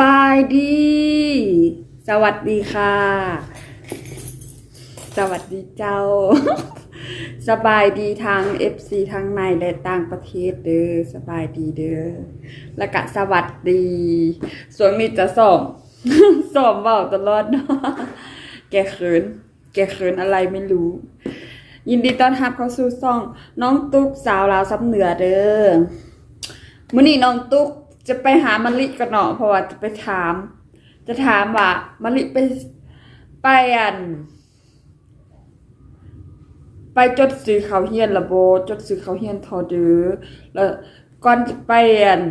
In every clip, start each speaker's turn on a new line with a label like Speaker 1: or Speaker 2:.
Speaker 1: บายดี สวัสดีค่ะ สวัสดีเจ้า สบายดีทาง FC ทางในและต่างประเทศเด้อสบายดีเด้อแล้วก็สวัสดี ส่วนนี้จะสอบสอบเบาตลอดเนาะแกเขิน แกเขินอะไรไม่รู้ ยินดีต้อนรับเข้าสู่ซ่อง น้องตุ๊กสาวลาวซับเหนือเด้อมื้อนี้น้องตุ๊ก จะไปหามะลิกันเนาะเพราะว่าจะไปถาม จะถามว่ามะลิไปไปอัน ไปจดซื้อเขาเฮียนละโบจดซื้อเขาเฮียนทอเด้อแล้วก่อนจะไปอัน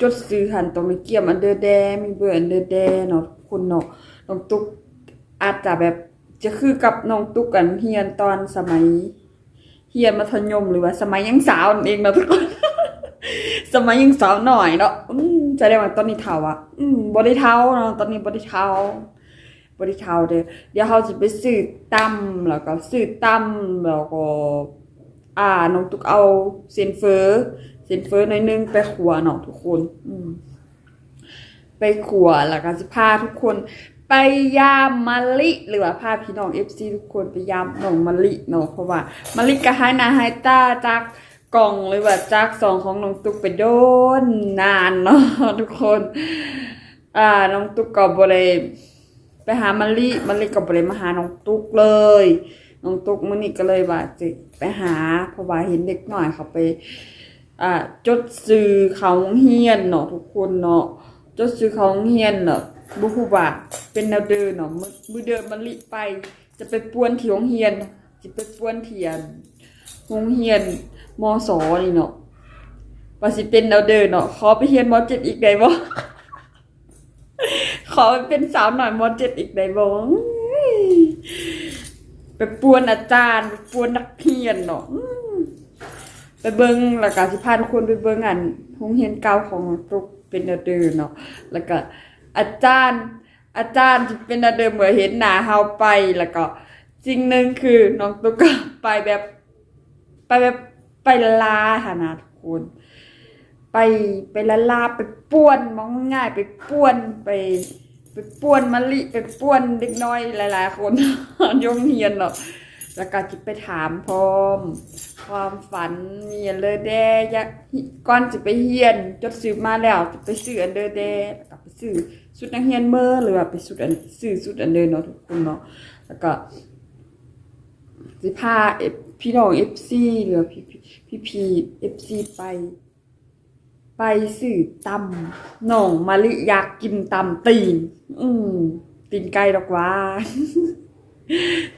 Speaker 1: จดซื้อหันตรงนี้เกี่ยมอันเดอร์แดมีเบอร์อันเดอร์แดเนาะคุณเนาะน้องตุ๊กอาจจะแบบจะคือกับน้องตุ๊กกันเฮียนตอนสมัย เฮียนมัธยมหรือว่าสมัยยังสาวนั่นเองเนาะทุกคน สมัยยังสาวหน่อยเนาะจะได้ว่าตอนนี้เท่าอะบ่ได้เท่าเนาะตอนนี้บ่ได้เท่าบ่ได้เท่าเด้อเดี๋ยวเราจะไปซื้อตำแล้วก็ซื้อตำแล้วก็ อ่าน้องตุ๊กเอาเซนเฟอร์เซนเฟอร์หน่อยนึงไปขัวเนาะทุกคน อืมไปขัวแล้วก็จะพาทุกคนไปยามมะลิหรือว่าพาพี่น้อง FC ทุกคนไปยามน้องมะลิเนาะเพราะว่ามะลิก็หายหน้าหายตาจาก กล่องหรือว่าจากซองของน้องตุ๊กไปโดนนานเนาะทุกคน อ่าน้องตุ๊กก็บ่ได้ไปหามะลิมะลิก็บ่ได้มาหาน้องตุ๊กเลยน้องตุ๊กมื้อนี้ก็เลยว่าจะไปหาเพราะว่าเห็นเด็กหน่อยเขาไป อ่าจดซื้อเขาเฮียนเนาะทุกคนเนาะจดซื้อของเฮียนเนาะบุฮูว่าเป็นแนวเดินเนาะมือเดินมันลิไป จะไปป่วนที่โรงเฮียนจะไปป่วนเทียนโรงเฮียน มสอนี่เนาะว่าสิเป็นแนวเดินเนาะขอไปเฮียนมเจ็ดอีกได้บ่ขอไปเป็นสาวหน่อยมเจ็ดอีกได้บ่อื้อไปป่วนอาจารย์ไปป่วนนักเรียนเนาะไปเบิ่งแล้วก็สิพาทุกคนไปเบิ่งอันโรงเรียนเก่าของตุกเป็นแนวเดินเนาะแล้วก็อาจารย์อาจารย์เป็นอาเดิมเหมือนเห็นหน้าเฮาไปแล้วก็สิ่งหนึ่งคือน้องตุ๊กไปแบบ ไปแบบ ไปลาค่ะนะทุกคนไปไปละลาไปป้วนมองง่ายไปป้วนไปไปป้วนมะลิไปป้วนเด็กน้อยหลาย ๆ คนยงเฮียนเนาะแล้วก็จิไปถามพร้อม ความฝันเมีอันเลยแดยากก่อนจะไปเฮียน จดซื้อมาแล้วจะไปซื้ออันเดอร์แดแล้วก็ไปซื้อชุดนักเรียนเมื่อหรือว่าไปชุดอันซื้อชุดอันเดอร์เนาะทุกคนเนาะแล้วก็สิพาเอฟ พี่น้องเอฟซีหรือพี่พี่พี่เอฟซีไป ไปซื้อตำน้องมาลิอยากกินตำตีน อืมตีนไก่ดอกว่า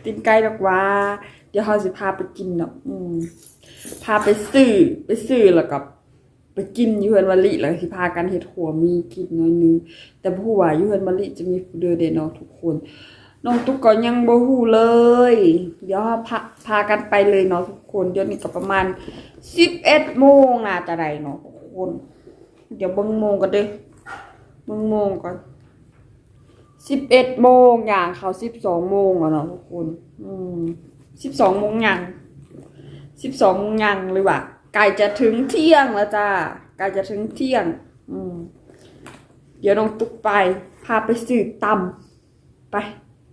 Speaker 1: ตีนไก่ดอกว่า เดี๋ยวเขาสิพาไปกินเนาะอืมพาไปซื้อไปซื้อแล้วก็ไปกินยูเฮนมะลิแล้วสิพากันเฮ็ดหัวมีกินน้อยนึงแต่บ่ฮู้ว่ายูเฮนมะลิจะมีผู้เดินเด้เนาะทุกคน น้องตุ๊กก็ยังบ่ฮู้เลย เดี๋ยวพาพากันไปเลยเนาะทุกคนเดี๋ยวนี้ก็ประมาณ11โมงน่าจะได้เนาะทุกคน เดี๋ยวเบิ่งโมงกันเด้อเบิ่งโมงก่อน11โมงอย่างเขา12โมงอะเนาะทุกคน อืม12โมงย่างสิบสองโมงยังเลยว่ะใกล้จะถึงเที่ยงแล้วจ้าใกล้จะถึงเที่ยง อืมเดี๋ยวน้องตุ๊กไป พาไปสื่อตำไป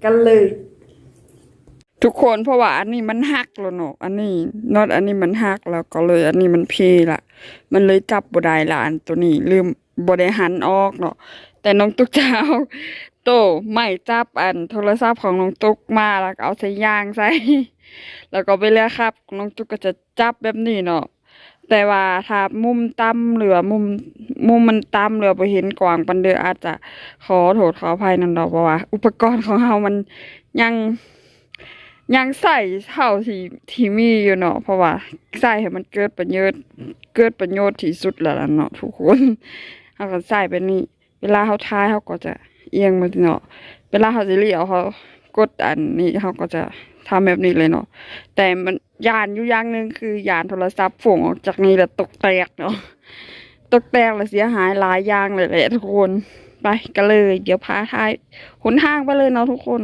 Speaker 1: กันเลย ทุกคนเพราะว่าอันนี้มันหักแล้วเนาะอันนี้น็อตอันนี้มันหักแล้วก็เลย อันนี้มันเพละมันเลยจับบ่ได้ละอันตัวนี้ลืมบ่ได้หันออกเนาะแต่น้องตุ๊กจะเอาโตไม่จับอันโทรศัพท์ของน้องตุ๊กมาแล้วก็เอาใส่ยางใส่แล้วก็ไปเรื่อยครับ น้องตุ๊กก็จะจับแบบนี้เนาะ แต่ว่าถ้ามุมต่ำหรือมุมมุมมันต่ำหรือบ่เห็นกวางปันเดืออาจจะขอโทษขออภัยนั่นดอกเพราะว่า อุปกรณ์ของเฮามันยังยังใส่เท่าที่ที่มีอยู่เนาะเพราะว่าใส่ให้มันเกิดประโยชน์เกิดประโยชน์ที่สุดแล้วล่ะเนาะทุกคนเฮาก็ใส่แบบนี้เวลาเฮาทายเฮาก็จะเอียงมาเนาะเวลาเฮาสิเลี้ยวเฮา กดอันนี้เขาก็จะทำแบบนี้เลยเนาะแต่มันยานอยู่อย่างหนึ่งคือยานโทรศัพท์ฝงออกจากนี้แล้วตกแตกเนาะตกแตกแล้วเสียหายหลายอย่างเลยแหละทุกคนไปกันเลย เดี๋ยวพาทายหนทางไปเลยเนาะทุกคน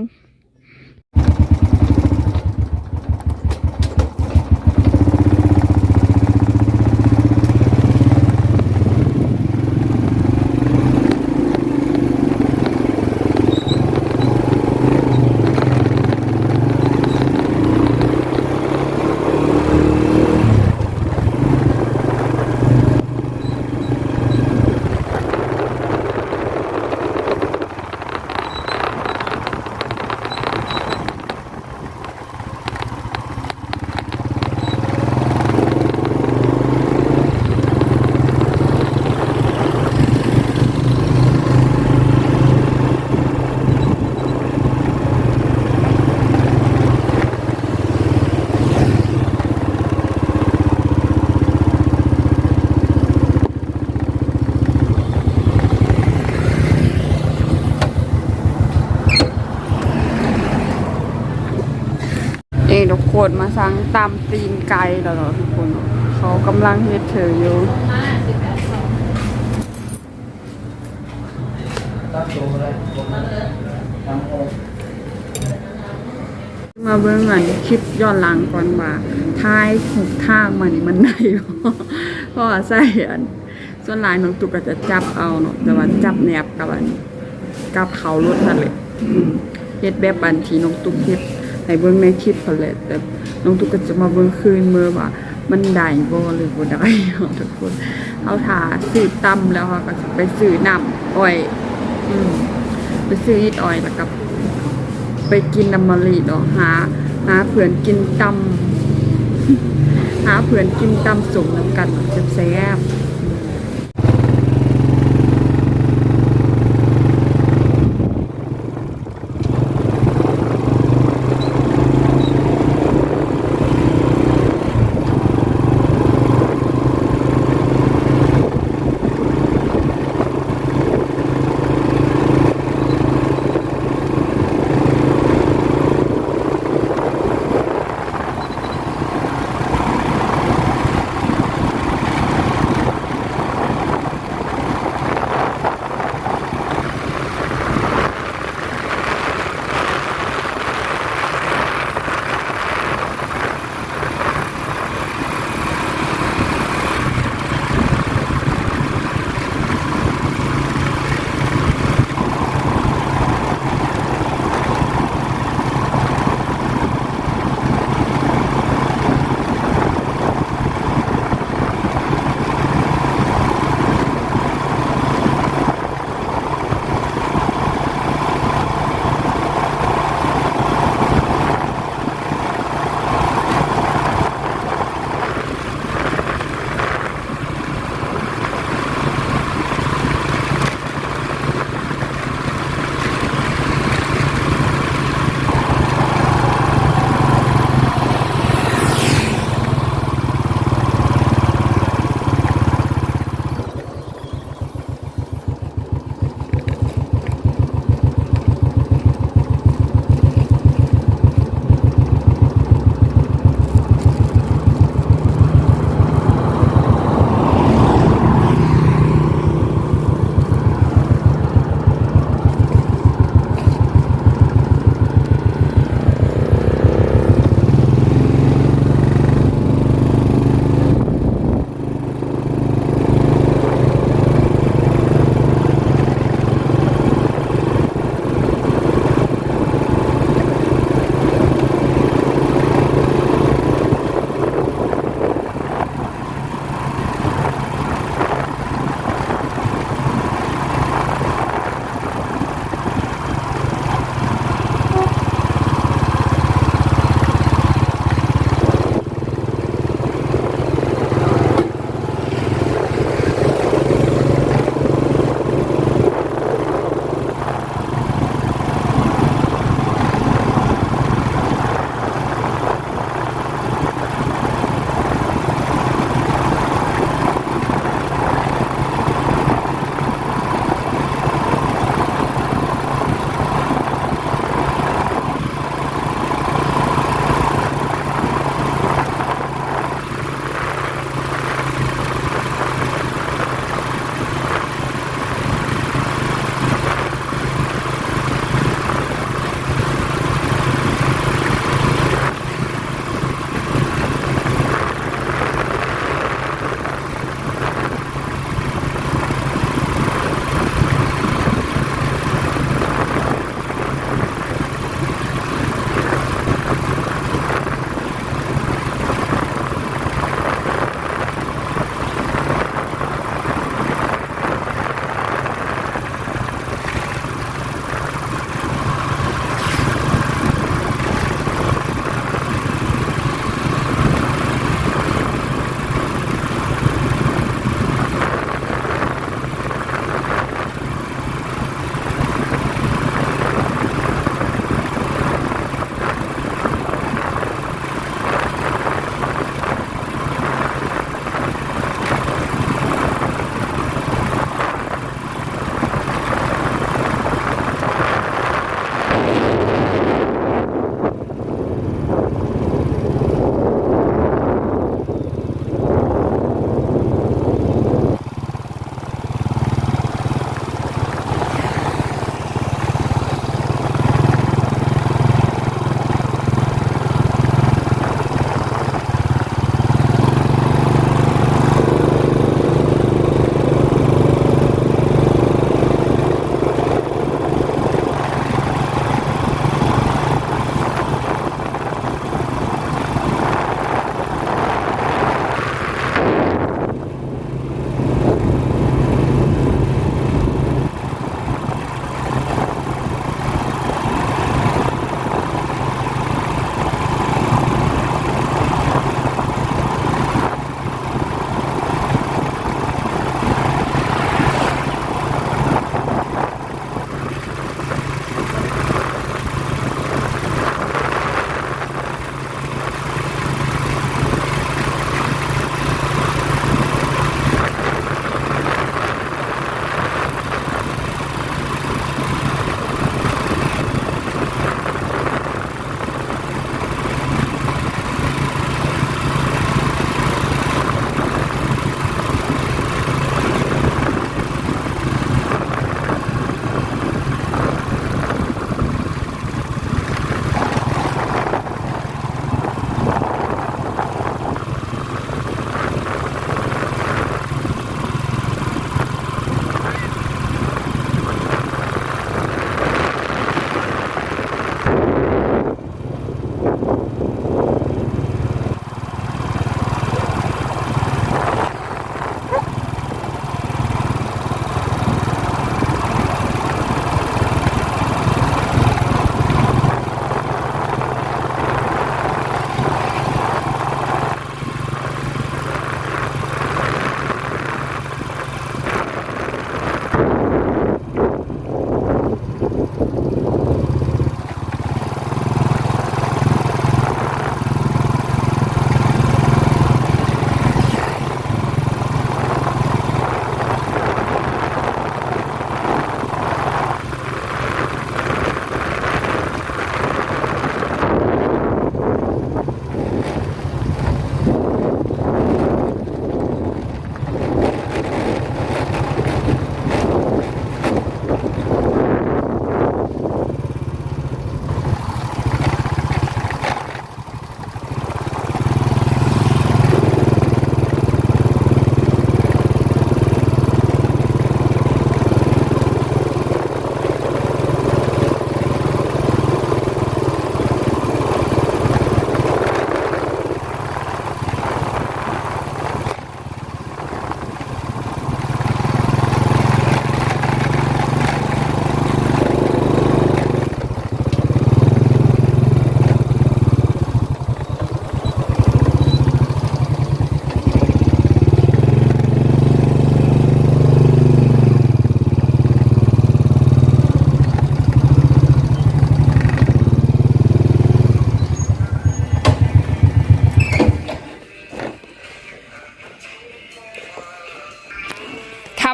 Speaker 1: ี่ทุกคนมาสั่งตามตีนไก่แล้วทุกคน เขากำลังเฮ็ดเธออยู่
Speaker 2: มาได้ผมทำโอ้
Speaker 1: มาเบิ่งหลังคลิปย้อนหลังก่อนว่าท้ายหกทางมันนี่มันได้เพราะว่าใส่อันส่วนลายน้องตุกก็จะจับเอาเนาะแต่ว่าจับแนบกับอันกับเขารถนั่นแหละอืมเฮ็ดแบบอันที่น้องตุกเฮ็ด ให้เบิ่งในคลิปพนแหละแต่น้องตุกก็จะมาเบิ่งคืนเมื่อว่า มันได้บ่หรือบ่ได้ทุกคน เอาถาซื้อตำแล้วก็ไปซื้อน้ำอ้อยอืมไปซื้ออีดอ้อยแล้วก็ไปกินน้ำมันลีดอกหาหาเผื่อนกินตำหาเผื่อนกินตำสมน้ำกันแซ่บ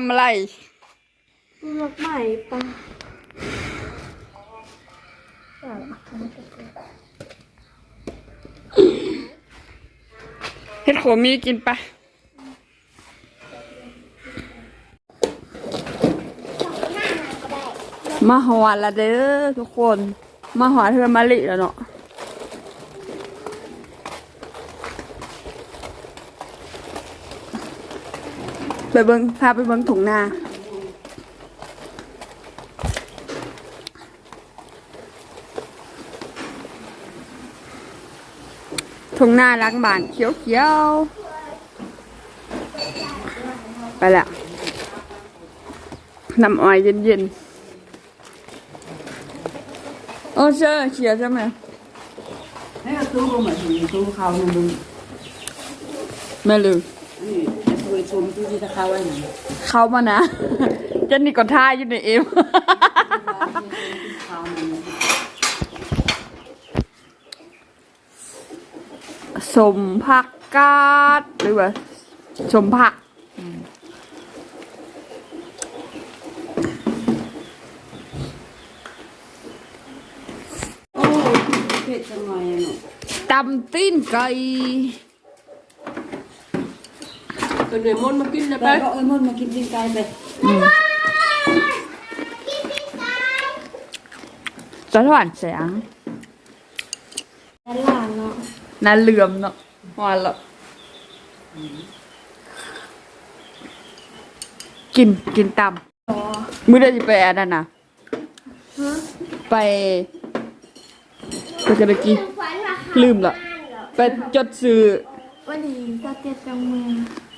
Speaker 1: ำอะไร
Speaker 3: รถใหม่ปะ
Speaker 1: เฮ็ดโขมมีกินปะมาหอดละเด้อทุกคน มาหอดเธอมาลิแล้วเนาะ ไปเบิ้งพาไปเบิ้งถุงนาถุงนาล้างบานเขียวเขียวๆไปละน้ำอ้อยเย็นเย็นๆโอ้เชื่อเขียวใช่ไหม
Speaker 2: นี่ก็ตู้เหมือนตู้เขาหนึ่ง
Speaker 1: แม่ลืม
Speaker 2: นี่จะไป ชมตู้ที่ตะเขาไว้หน่อย
Speaker 1: เข้ามานะเจนนี่ก็ท่าอยู่ในเอว
Speaker 2: เขาหนึ่ง
Speaker 1: สมผักกาดหรือว่าสมผัก
Speaker 2: โอ้เผ็ดจังเลยเนาะ
Speaker 1: ตำตีนไก่
Speaker 3: ตัวเดมอนมากินนะ
Speaker 2: ไป
Speaker 3: ไป
Speaker 2: ก็เอ้ยมดมากินปิ้งไก่ไป
Speaker 1: สะท้อนแสง
Speaker 3: แล้วหลานเนาะ
Speaker 1: น่าเหลื่อมเนาะว่าละกินกินต
Speaker 3: อ๋อำ
Speaker 1: มื้อเดียวจะไปอันนั้นน่ะ
Speaker 3: ฮะ
Speaker 1: ไปไปกันเมื่อกี้ลืมละ ไปจดซื้อ
Speaker 3: วันนี้จะเจ็ดจังมือ
Speaker 1: วันเออจุกยัง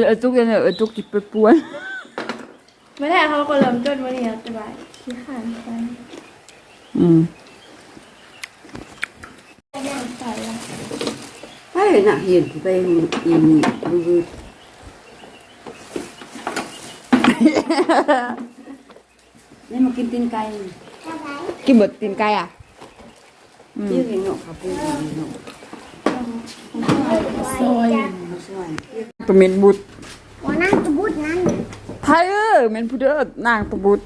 Speaker 1: ไงเออจุกจิบไปป่วน
Speaker 3: ไม่ได้เขาก็เริ่มจนวันนี้จะไปขี้ขานไป
Speaker 1: อืม
Speaker 3: ใส่ละ
Speaker 2: เฮ้ยน่ะเห็นไปอีนี่ดูนี่มากินปิ้งไก่
Speaker 1: กินหมดตีนไก่อะอืม
Speaker 2: พี่เห็นเนาะครับพี่เห็นเนาะ
Speaker 3: ซอย
Speaker 2: มาช่วย
Speaker 1: ตัวเมนบุตร
Speaker 4: วันนั้นตะบุดนั้น
Speaker 1: ไทยเออเมนพูดเด้อนางตัวบุตร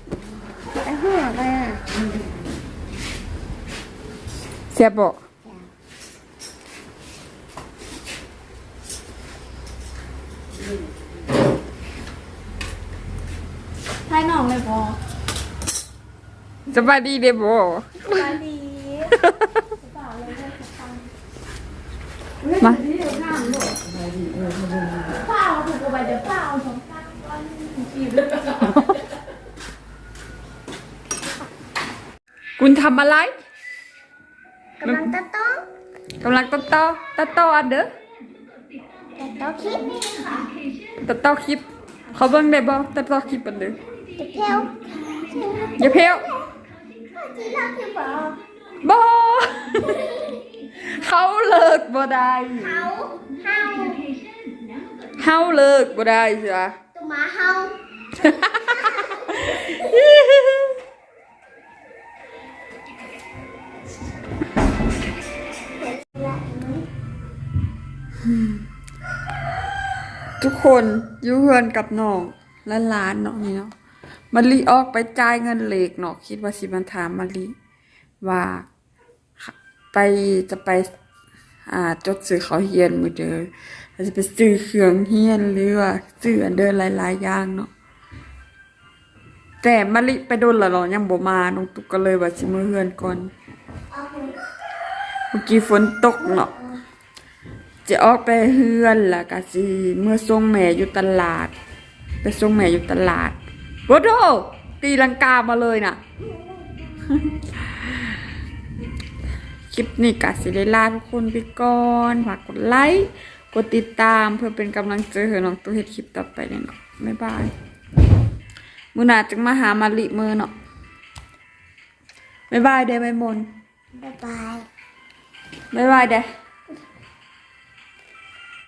Speaker 4: ไอ้หัวกันอะ
Speaker 1: เสียบบ่
Speaker 3: ทายน้องเลยพอ
Speaker 1: สบายดีเด้บ่
Speaker 3: สวัสดี
Speaker 1: มา
Speaker 3: เปล่าถูกไปเดี๋ยวเปล่าสองพันวันจีบเลย
Speaker 1: คุณ ทำอะไร
Speaker 4: กำลังตะต้อง
Speaker 1: กำลังตัดต่อตัดต่ออันเด้อ
Speaker 4: แต่ต้องคิด
Speaker 1: ตัดต่อคลิปเขาเบิ่งได้บ่ตัดต่อคลิปอันเด้อ
Speaker 4: จะเที่ยว
Speaker 1: อย่าเพลว
Speaker 4: ที่รักที่บอก
Speaker 1: บ่เขาเลิกบ่ได้
Speaker 4: เขาเฮา
Speaker 1: เฮาเลิกบ่ได้เสีย
Speaker 4: ตัวหมาเฮา
Speaker 1: ทุกคนยูเฮือนกับน้องและหลานเนาะนี่เนาะมาลีออกไปจ่ายเงินเหล็กเนาะคิดว่าสิมันถามมาลีว่า ไปจะไป อ่าจดซื้อเขาเฮียนมือเด้อาจะไปซื้อเครื่องเฮียนหรือว่าซื้ออันเดินหลายๆอย่างเนาะแต่มาลิไปโดนและเนาะยังบ่มาน้องตุ๊กก็เลยว่าสิมือเฮือนก่อนเมื่อกี้ฝนตกเนาะ จะออกไปเฮือนแล้วก็สิเมื่อส่งแม่อยู่ตลาด ไปส่งแม่อยู่ตลาดโวโดตีลังกามาเลยน่ะ คลิปนี้กะสิได้ลาทุกคนไปก่อนฝากกดไลค์กดติดตามเพื่อเป็นกำลังใจให้น้องตัวเฮ็ดคลิปต่อไปเลยเนาะบ๊ายบายมื้อหน้าจึงมาหามาลิมือเนาะบ๊ายบายเด้อใบมน
Speaker 4: บ๊ายบาย
Speaker 1: บ๊ายบายเด้อ